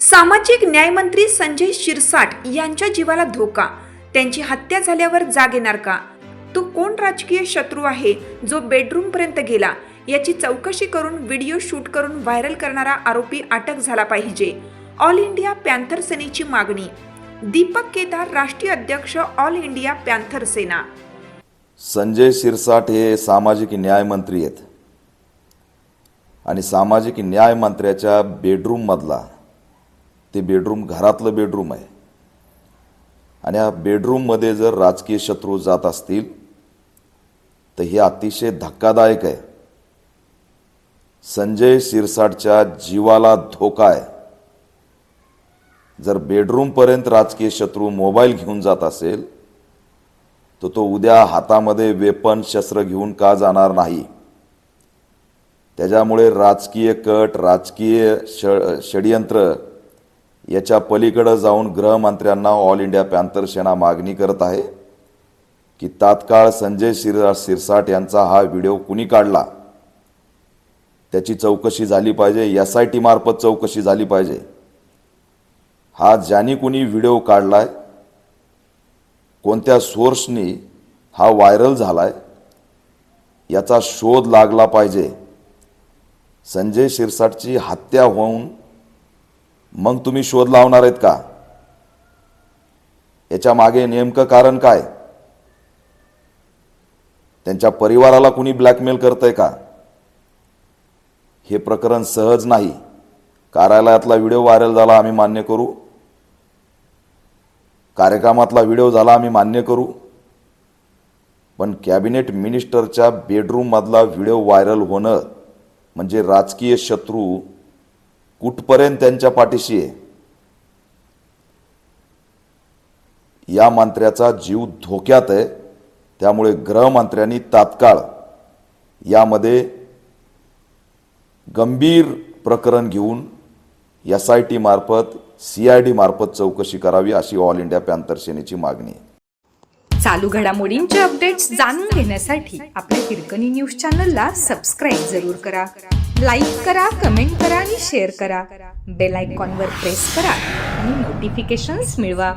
सामाजिक न्यायमंत्री संजय शिरसाट यांच्या जीवाला धोका. त्यांची हत्या झाल्यावर जाग येणार का? तो कोण राजकीय शत्रू आहे जो बेडरूम पर्यंत गेला? याची चौकशी करून व्हिडिओ शूट करून व्हायरल करणारा आरोपी अटक झाला पाहिजे. ऑल इंडिया पॅन्थर सेनेची मागणी. दीपक केदार राष्ट्रीय अध्यक्ष all India panther Sena. Sanjay Shirsat हे सामाजिक न्याय मंत्री आहेत. आणि सामाजिक न्याय मंत्र्याच्या बेडरूममधला ते बेडरूम घरातलं बेडरूम आहे. आणि या बेडरूममध्ये जर राजकीय शत्रू जात असतील तर हे अतिशय धक्कादायक आहे. संजय शिरसाटच्या जीवाला धोका आहे. जर बेडरूमपर्यंत राजकीय शत्रू मोबाईल घेऊन जात असेल तर तो उद्या हातामध्ये वेपन शस्त्र घेऊन का जाणार नाही? त्याच्यामुळे राजकीय कट राजकीय ष षडयंत्र याच्या पलीकडं जाऊन गृहमंत्र्यांना ऑल इंडिया पॅन्थर सेना मागणी करत आहे की तात्काळ संजय शिर शिरसाट यांचा हा व्हिडिओ कुणी काढला? त्याची चौकशी झाली पाहिजे एस आय टी मार्फत चौकशी झाली पाहिजे. हा ज्याने कुणी व्हिडिओ काढलाय कोणत्या सोर्सनी हा व्हायरल झालाय याचा शोध लागला पाहिजे. संजय शिरसाटची हत्या होऊन मग तुम्ही शोध लावणार आहेत का? याच्या मागे नेमकं कारण काय? त्यांच्या परिवाराला कुणी ब्लॅकमेल करतंय का? हे प्रकरण सहज नाही. कार्यालयातला व्हिडिओ व्हायरल झाला आम्ही मान्य करू. कार्यक्रमातला व्हिडिओ झाला आम्ही मान्य करू. पण कॅबिनेट मिनिस्टरच्या बेडरूममधला व्हिडिओ व्हायरल होणं म्हणजे राजकीय शत्रू कुठपर्यंत त्यांच्या पाठीशी आहे? या मंत्र्याचा जीव धोक्यात आहे. त्यामुळे गृहमंत्र्यांनी तात्काळ यामध्ये गंभीर प्रकरण घेऊन एस आय टी मार्फत सी आय डी मार्फत चौकशी करावी अशी ऑल इंडिया पॅन्थर सेनेची मागणी आहे. चालू घडामोडींचे अपडेट्स जाणून घेण्यासाठी आपल्या हिरकणी न्यूज चॅनलला सबस्क्राईब जरूर करा. लाईक करा कमेंट करा आणि शेअर करा. बेल आयकॉनवर प्रेस करा आणि नोटिफिकेशन्स मिळवा.